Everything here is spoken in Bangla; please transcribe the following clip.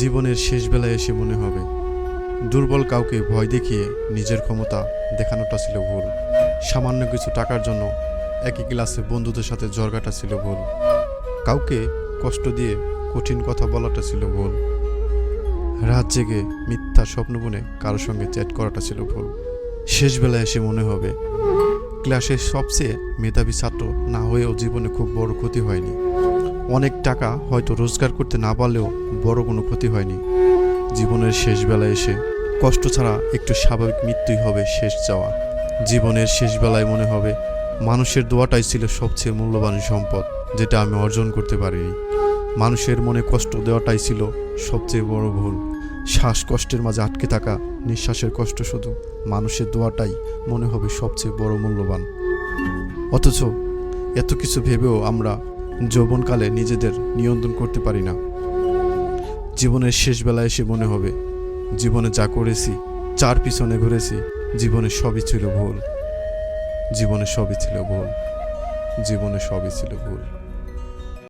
জীবনের শেষ বেলায় এসে মনে হবে, দুর্বল কাউকে ভয় দেখিয়ে নিজের ক্ষমতা দেখানোটা ছিল ভুল। সামান্য কিছু টাকার জন্য একই ক্লাসে বন্ধুদের সাথে জর্গাটা ছিল ভুল। কাউকে কষ্ট দিয়ে কঠিন কথা বলাটা ছিল ভুল। রাত জেগে মিথ্যা স্বপ্ন বুনে কারোর সঙ্গে চ্যাট করাটা ছিল ভুল। শেষ বেলায় এসে মনে হবে, ক্লাসের সবচেয়ে মেধাবী ছাত্র না হয়েও জীবনে খুব বড় ক্ষতি হয়নি। অনেক টাকা হয়তো রোজগার করতে না পারলেও বড় কোনো ক্ষতি হয়নি। জীবনের শেষ বেলায় এসে কষ্ট ছাড়া একটু স্বাভাবিক মৃত্যুই হবে শেষ যাওয়া। জীবনের শেষ বেলায় মনে হবে মানুষের দোয়াটাই ছিল সবচেয়ে মূল্যবান সম্পদ, যেটা আমি অর্জন করতে পারিনি। মানুষের মনে কষ্ট দেওয়াটাই ছিল সবচেয়ে বড় ভুল। শ্বাসকষ্টের মাঝে আটকে থাকা নিঃশ্বাসের কষ্ট শুধু মানুষের দোয়াটাই মনে হবে সবচেয়ে বড় মূল্যবান। অথচ এত কিছু ভেবেও আমরা যৌবনকালে নিজেদের নিয়ন্ত্রণ করতে পারি না। জীবনের শেষ বেলায় এসে মনে হবে, জীবনে যা করেছি, চার পিছনে ঘুরেছি, জীবনে সবই ছিল ভুল। জীবনে সবই ছিল ভুল। জীবনে সবই ছিল ভুল।